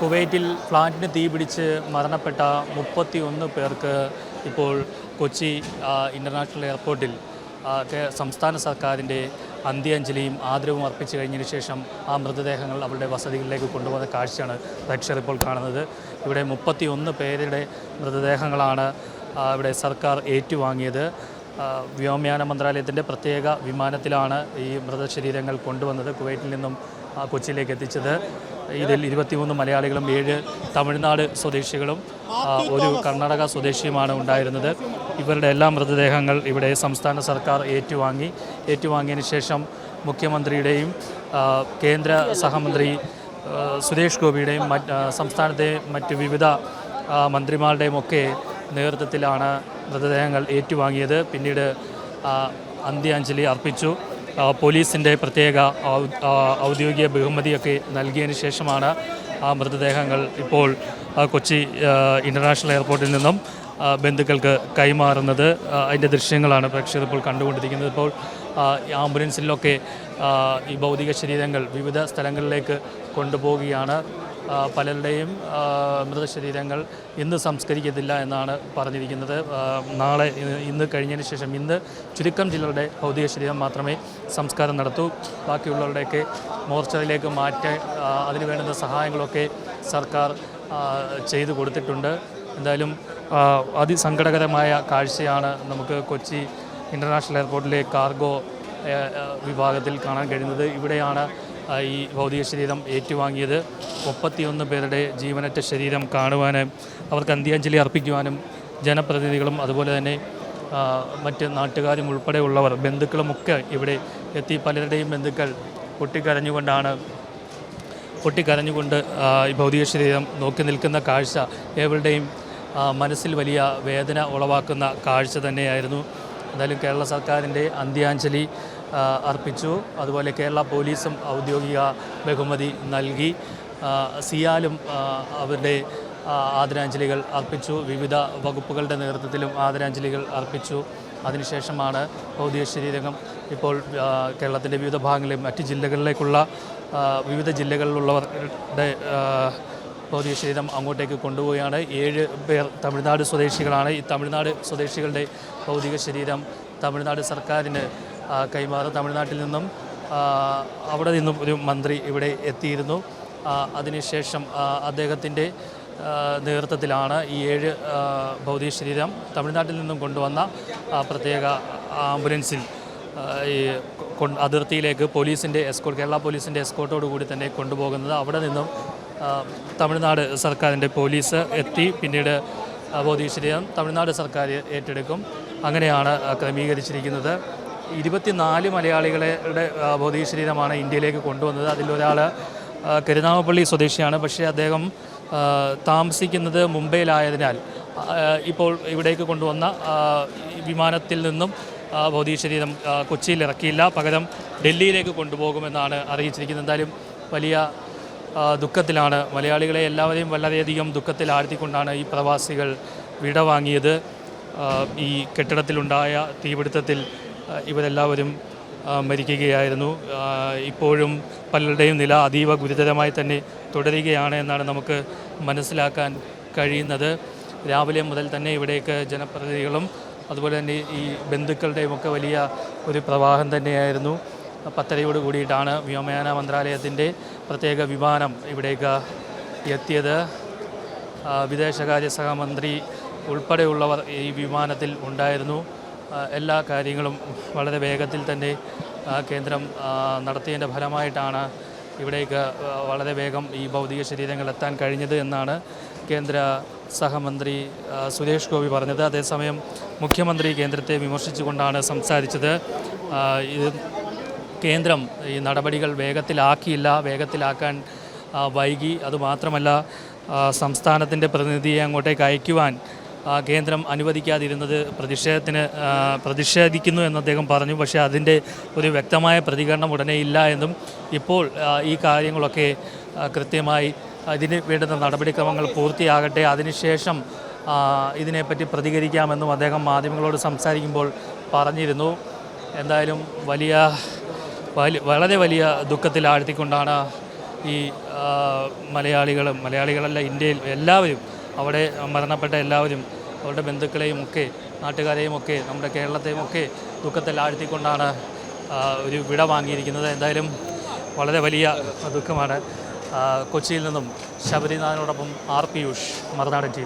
കുവൈറ്റിൽ ഫ്ലാറ്റിന് തീപിടിച്ച് മരണപ്പെട്ട മുപ്പത്തി ഒന്ന് പേർക്ക് ഇപ്പോൾ കൊച്ചി ഇന്റർനാഷണൽ എയർപോർട്ടിൽ സംസ്ഥാന സർക്കാരിന്റെ അന്ത്യാഞ്ജലിയും ആദരവും അർപ്പിച്ചു കഴിഞ്ഞതിന് ശേഷം ആ മൃതദേഹങ്ങൾ അവരുടെ വസതികളിലേക്ക് കൊണ്ടുപോകുന്ന കാഴ്ചയാണ് പ്രേക്ഷകർ ഇപ്പോൾ കാണുന്നത്. ഇവിടെ മുപ്പത്തി ഒന്ന് പേരുടെ മൃതദേഹങ്ങളാണ് ഇവിടെ സർക്കാർ ഏറ്റുവാങ്ങിയത്. വ്യോമയാന മന്ത്രാലയത്തിന്റെ പ്രത്യേക വിമാനത്തിലാണ് ഈ മൃതശരീരങ്ങൾ കൊണ്ടുവന്നത് കുവൈറ്റിൽ നിന്നും കൊച്ചിയിലേക്ക് എത്തിച്ചത്. ഇതിൽ ഇരുപത്തിമൂന്ന് മലയാളികളും ഏഴ് തമിഴ്നാട് സ്വദേശികളും ഒരു കർണാടക സ്വദേശിയുമാണ് ഉണ്ടായിരുന്നത്. ഇവരുടെ എല്ലാ മൃതദേഹങ്ങൾ ഇവിടെ സംസ്ഥാന സർക്കാർ ഏറ്റുവാങ്ങി. ഏറ്റുവാങ്ങിയതിന് ശേഷം മുഖ്യമന്ത്രിയുടെയും കേന്ദ്ര സഹമന്ത്രി സുരേഷ് ഗോപിയുടെയും മറ്റ് സംസ്ഥാനത്തെ മറ്റ് വിവിധ മന്ത്രിമാരുടെയും ഒക്കെ നേതൃത്വത്തിലാണ് മൃതദേഹങ്ങൾ ഏറ്റുവാങ്ങിയത്. പിന്നീട് അന്ത്യാഞ്ജലി അർപ്പിച്ചു. പോലീസിന്റെ പ്രത്യേക ഔദ്യോഗിക ബഹുമതിയൊക്കെ നൽകിയതിന് ശേഷമാണ് ആ മൃതദേഹങ്ങൾ ഇപ്പോൾ കൊച്ചി ഇന്റർനാഷണൽ എയർപോർട്ടിൽ നിന്നും ബന്ധുക്കൾക്ക് കൈമാറുന്നത്. അതിന്റെ ദൃശ്യങ്ങളാണ് പ്രേക്ഷകർ ഇപ്പോൾ കണ്ടുകൊണ്ടിരിക്കുന്നത്. ഇപ്പോൾ ആംബുലൻസിലൊക്കെ ഈ ഭൗതിക ശരീരങ്ങൾ വിവിധ സ്ഥലങ്ങളിലേക്ക് കൊണ്ടുപോവുകയാണ്. പലരുടെയും മൃതശരീരങ്ങൾ ഇന്ന് സംസ്കരിക്കത്തില്ല എന്നാണ് പറഞ്ഞിരിക്കുന്നത്. നാളെ ഇന്ന് കഴിഞ്ഞതിന് ശേഷം ഇന്ന് ചുരുക്കം ചിലരുടെ ഭൗതിക ശരീരം മാത്രമേ സംസ്കാരം നടത്തൂ. ബാക്കിയുള്ളവരുടെയൊക്കെ മോർച്ചറിയിലേക്ക് മാറ്റി അതിന് വേണ്ടുന്ന സഹായങ്ങളൊക്കെ സർക്കാർ ചെയ്തു കൊടുത്തിട്ടുണ്ട്. എന്തായാലും അതിസങ്കടകരമായ കാഴ്ചയാണ് നമുക്ക് കൊച്ചി ഇന്റർനാഷണൽ എയർപോർട്ടിലെ കാർഗോ വിഭാഗത്തിൽ കാണാൻ കഴിയുന്നത്. ഇവിടെയാണ് ഈ ഭൗതിക ശരീരം ഏറ്റുവാങ്ങിയത് മുപ്പത്തിയൊന്ന് പേരുടെ ജീവനറ്റ ശരീരം കാണുവാനും അവർക്ക് അന്ത്യാഞ്ജലി അർപ്പിക്കുവാനും ജനപ്രതിനിധികളും അതുപോലെ തന്നെ മറ്റ് നാട്ടുകാരും ഉൾപ്പെടെയുള്ളവർ ബന്ധുക്കളുമൊക്കെ ഇവിടെ എത്തി. പലരുടെയും ബന്ധുക്കൾ പൊട്ടിക്കരഞ്ഞുകൊണ്ടാണ് പൊട്ടിക്കരഞ്ഞുകൊണ്ട് ഈ ഭൗതിക ശരീരം നോക്കി നിൽക്കുന്ന കാഴ്ച ഏവരുടെയും മനസ്സിൽ വലിയ വേദന ഉളവാക്കുന്ന കാഴ്ച തന്നെയായിരുന്നു. എന്തായാലും കേരള സർക്കാരിന്റെ അന്ത്യാഞ്ജലി അർപ്പിച്ചു. അതുപോലെ കേരള പോലീസും ഔദ്യോഗിക ബഹുമതി നൽകി. സിയാലും അവരുടെ ആദരാഞ്ജലികൾ അർപ്പിച്ചു. വിവിധ വകുപ്പുകളുടെ നേതൃത്വത്തിലും ആദരാഞ്ജലികൾ അർപ്പിച്ചു. അതിനുശേഷമാണ് ഭൗതിക ശരീരകം ഇപ്പോൾ കേരളത്തിന്റെ വിവിധ ഭാഗങ്ങളിലും മറ്റ് ജില്ലകളിലേക്കുള്ള വിവിധ ജില്ലകളിലുള്ളവരുടെ ഭൗതിക ശരീരം അങ്ങോട്ടേക്ക് കൊണ്ടുപോവുകയാണ്. ഏഴ് പേർ തമിഴ്നാട് സ്വദേശികളാണ്. ഈ തമിഴ്നാട് സ്വദേശികളുടെ ഭൗതിക ശരീരം തമിഴ്നാട് സർക്കാരിന് കൈമാറും. തമിഴ്നാട്ടിൽ നിന്നും അവിടെ നിന്നും ഒരു മന്ത്രി ഇവിടെ എത്തിയിരുന്നു. അതിനുശേഷം അദ്ദേഹത്തിന്റെ നേതൃത്വത്തിലാണ് ഈ ഏഴ് ഭൗതിക ശരീരം തമിഴ്നാട്ടിൽ നിന്നും കൊണ്ടുവന്ന പ്രത്യേക ആംബുലൻസിൽ ഈ അതിർത്തിയിലേക്ക് പോലീസിന്റെ എസ്കോട്ട് കേരള പോലീസിന്റെ എസ്കോട്ടോട് കൂടി തന്നെ കൊണ്ടുപോകുന്നത്. അവിടെ നിന്നും തമിഴ്നാട് സർക്കാരിന്റെ പോലീസ് എത്തി. പിന്നീട് ഭൗതിക ശരീരം തമിഴ്നാട് സർക്കാർ ഏറ്റെടുക്കും. അങ്ങനെയാണ് ക്രമീകരിച്ചിരിക്കുന്നത്. ഇരുപത്തിനാല് മലയാളികളുടെ ആ, ഭൗതിക ശരീരമാണ് ഇന്ത്യയിലേക്ക് കൊണ്ടുവന്നത്. അതിലൊരാൾ കരുനാമപ്പള്ളി സ്വദേശിയാണ്. പക്ഷേ അദ്ദേഹം താമസിക്കുന്നത് മുംബൈയിലായതിനാൽ ഇപ്പോൾ ഇവിടേക്ക് കൊണ്ടുവന്ന വിമാനത്തിൽ നിന്നും ആ, ഭൗതിക ശരീരം കൊച്ചിയിൽ ഇറക്കിയില്ല. പകരം ഡൽഹിയിലേക്ക് കൊണ്ടുപോകുമെന്നാണ് അറിയിച്ചിരിക്കുന്നത്. എന്തായാലും വലിയ ദുഃഖത്തിലാണ്. മലയാളികളെ എല്ലാവരെയും വളരെയധികം ദുഃഖത്തിൽ ആഴ്ത്തിക്കൊണ്ടാണ് ഈ പ്രവാസികൾ വിടവാങ്ങിയത്. വാങ്ങിയത് ഈ കെട്ടിടത്തിലുണ്ടായ തീപിടുത്തത്തിൽ ഇവരെല്ലാവരും മരിക്കുകയായിരുന്നു. ഇപ്പോഴും പലരുടെയും നില അതീവ ഗുരുതരമായി തന്നെ തുടരുകയാണ് എന്നാണ് നമുക്ക് മനസ്സിലാക്കാൻ കഴിയുന്നത്. രാവിലെ മുതൽ തന്നെ ഇവിടേക്ക് ജനപ്രതിനിധികളും അതുപോലെ തന്നെ ഈ ബന്ധുക്കളുടെയും ഒക്കെ വലിയ ഒരു പ്രവാഹം തന്നെയായിരുന്നു. പത്തരയോട് കൂടിയിട്ടാണ് വ്യോമയാന മന്ത്രാലയത്തിന്റെ പ്രത്യേക വിമാനം ഇവിടേക്ക് എത്തിയത്. വിദേശകാര്യ സഹമന്ത്രി ഉൾപ്പെടെയുള്ളവർ ഈ വിമാനത്തിൽ ഉണ്ടായിരുന്നു. എല്ലാ കാര്യങ്ങളും വളരെ വേഗത്തിൽ തന്നെ കേന്ദ്രം നടത്തിയതിന്റെ ഫലമായിട്ടാണ് ഇവിടേക്ക് വളരെ വേഗം ഈ ഭൗതിക ശരീരങ്ങൾ എത്താൻ കഴിഞ്ഞത് എന്നാണ് കേന്ദ്ര സഹമന്ത്രി സുരേഷ് ഗോപി പറഞ്ഞത്. അതേസമയം മുഖ്യമന്ത്രി കേന്ദ്രത്തെ വിമർശിച്ചുകൊണ്ടാണ് സംസാരിച്ചത്. ഇത് കേന്ദ്രം ഈ നടപടികൾ വേഗത്തിലാക്കിയില്ല വേഗത്തിലാക്കാൻ വൈകി. അതുമാത്രമല്ല സംസ്ഥാനത്തിന്റെ പ്രതിനിധിയെ അങ്ങോട്ടേക്ക് അയക്കുവാൻ കേന്ദ്രം അനുവദിക്കാതിരുന്നത് പ്രതിഷേധത്തിന് പ്രതിഷേധിക്കുന്നു എന്ന് അദ്ദേഹം പറഞ്ഞു. പക്ഷേ അതിന്റെ ഒരു വ്യക്തമായ പ്രതികരണം ഉടനെ ഇല്ല എന്നും ഇപ്പോൾ ഈ കാര്യങ്ങളൊക്കെ കൃത്യമായി അതിന് വേണ്ടുന്ന നടപടിക്രമങ്ങൾ പൂർത്തിയാകട്ടെ. അതിനുശേഷം ഇതിനെപ്പറ്റി പ്രതികരിക്കാമെന്നും അദ്ദേഹം മാധ്യമങ്ങളോട് സംസാരിക്കുമ്പോൾ പറഞ്ഞിരുന്നു. എന്തായാലും വലിയ വളരെ വലിയ ദുഃഖത്തിൽ ആഴ്ത്തിക്കൊണ്ടാണ് ഈ മലയാളികളും മലയാളികളല്ല ഇന്ത്യയിൽ എല്ലാവരും അവിടെ മരണപ്പെട്ട എല്ലാവരും അവരുടെ ബന്ധുക്കളെയും ഒക്കെ നാട്ടുകാരെയും ഒക്കെ നമ്മുടെ കേരളത്തെയും ഒക്കെ ദുഃഖത്തിൽ ആഴ്ത്തിക്കൊണ്ടാണ് ഒരു വിട വാങ്ങിയിരിക്കുന്നത്. എന്തായാലും വളരെ വലിയ ദുഃഖമാണ്. കൊച്ചിയിൽ നിന്നും ശബരിനാഥനോടൊപ്പം ആർ പിയൂഷ് മറുനാടൻ ടി